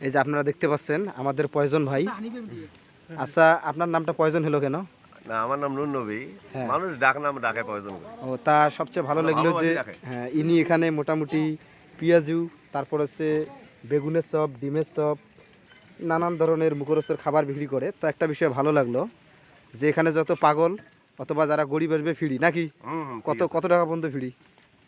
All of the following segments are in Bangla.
এই যে আপনারা দেখতে পাচ্ছেন আমাদের পয়জন ভাই। আচ্ছা আপনার নামটা পয়জন হলো কেন? না আমার নাম নুন নবী। হ্যাঁ। মানুষ ডাক নাম ডাকে প্রয়োজন করে। ও তা সবচেয়ে ভালো লাগল যে হ্যাঁ ইনি এখানে মোটামুটি পেঁয়াজু তারপর হচ্ছে বেগুনের চপ ডিমের চপ নানান ধরনের মুখরোচের খাবার বিক্রি করে। তো একটা বিষয় ভালো লাগল যে এখানে যত পাগল অথবা যারা গরিব আসবে ফিরি নাকি? কত কত টাকা পর্যন্ত ফিরি?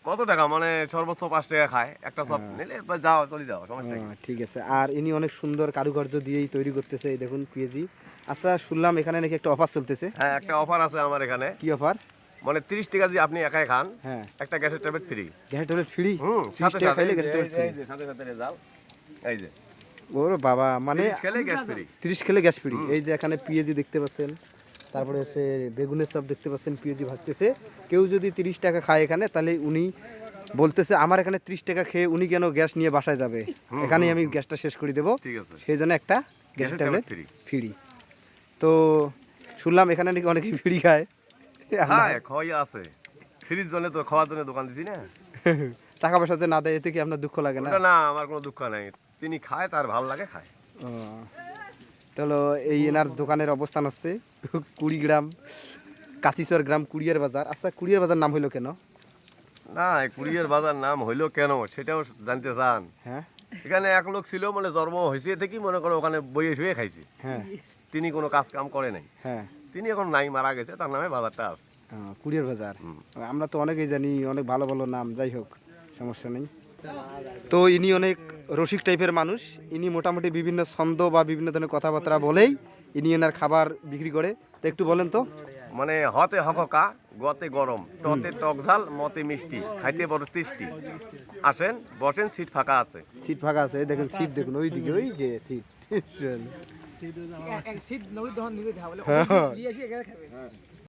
কত টাকা? মানে সর্বোচ্চ পাঁচ টাকা খায়। একটা সব নিলে যাও চলে যাও সমস্যা ঠিক আছে। আর ইনি অনেক সুন্দর কারুকার্য দিয়েই তৈরি করতেছে এই দেখুন আচ্ছা শুনলাম এখানে নাকি একটা অফার চলতেছে। হ্যাঁ একটা অফার আছে আমার এখানে। কি অফার? মানে তিরিশ টাকা যদি আপনি একাই খান হ্যাঁ। একটা গ্যাসের tablet free. Gas tablet free? হুম সাথে সাথে। খাইলে এই গ্যাস যে- ট্যাবলেট যে সাথে সাথে এই যে। ওর বাবা মানে গ্যাস ফ্রি। খেলে গ্যাস ফ্রি। এই যে এখানে পিএজি দেখতে পাচ্ছেন। তারপরে হচ্ছে বেগুনের সব দেখতে পাচ্ছেন পিএজি ভাজতেছে। কেউ যদি তিরিশ টাকা খায় এখানে তাহলে উনি বলতেছে আমার এখানে ত্রিশ টাকা খেয়ে উনি কেন গ্যাস নিয়ে বাসায় যাবে? এখানেই আমি গ্যাসটা শেষ করে দেবো। সেই জন্য একটা গ্যাস ট্যাবলেট ফ্রি। তো শুনলাম এখানে নাকি অনেকে ফ্রি খায়। হ্যাঁ খাওয়াই আছে। ফ্রির জন্য তো খাওয়ার জন্য দোকান দিছি না। টাকা পয়সা যে না দেয় এতে কি আপনার দুঃখ লাগে না? না আমার কোনো দুঃখ নাই। তিনি খায় তার ভালো লাগে খায়। তাহলে এই এনার দোকানের অবস্থান হচ্ছে কুড়িগ্রাম কাশিচর গ্রাম কুড়িয়ার বাজার। আচ্ছা কুড়িয়ার বাজার নাম হইল কেন? না কুড়িয়ের বাজার নাম হইল কেন সেটাও জানতে চান। হ্যাঁ। এখানে এক লোক ছিল মানে জন্ম হয়েছে থেকে মনে করো ওখানে বইয়ে শুয়ে খাইছে। হ্যাঁ। তিনি কোনো কাজ কাম করে নাই। হ্যাঁ। তিনি এখন নাই মারা গেছে তার নামে বাজারটা আছে। কুড়িয়ার বাজার। আমরা তো অনেকেই জানি অনেক ভালো ভালো নাম যাই হোক সমস্যা নেই। তো ইনি অনেক রসিক টাইপের মানুষ। ইনি মোটামুটি বিভিন্ন ছন্দ বা বিভিন্ন ধরনের কথাবার্তা বলেই ইনি এনার খাবার বিক্রি করে। তো একটু বলেন তো। মানে হতে হকা গতে গরম ততে টক ঝাল মতে মিষ্টি খাইতে বড় টেস্টি। আসেন বসেন সিট ফাঁকা আছে। সিট ফাঁকা আছে দেখেন সিট দেখুন ওই দিকে ওই যে সিট। সিট নবী তখন নিজে হ্যাঁ। দিয়ে এসে এখানে খাবে।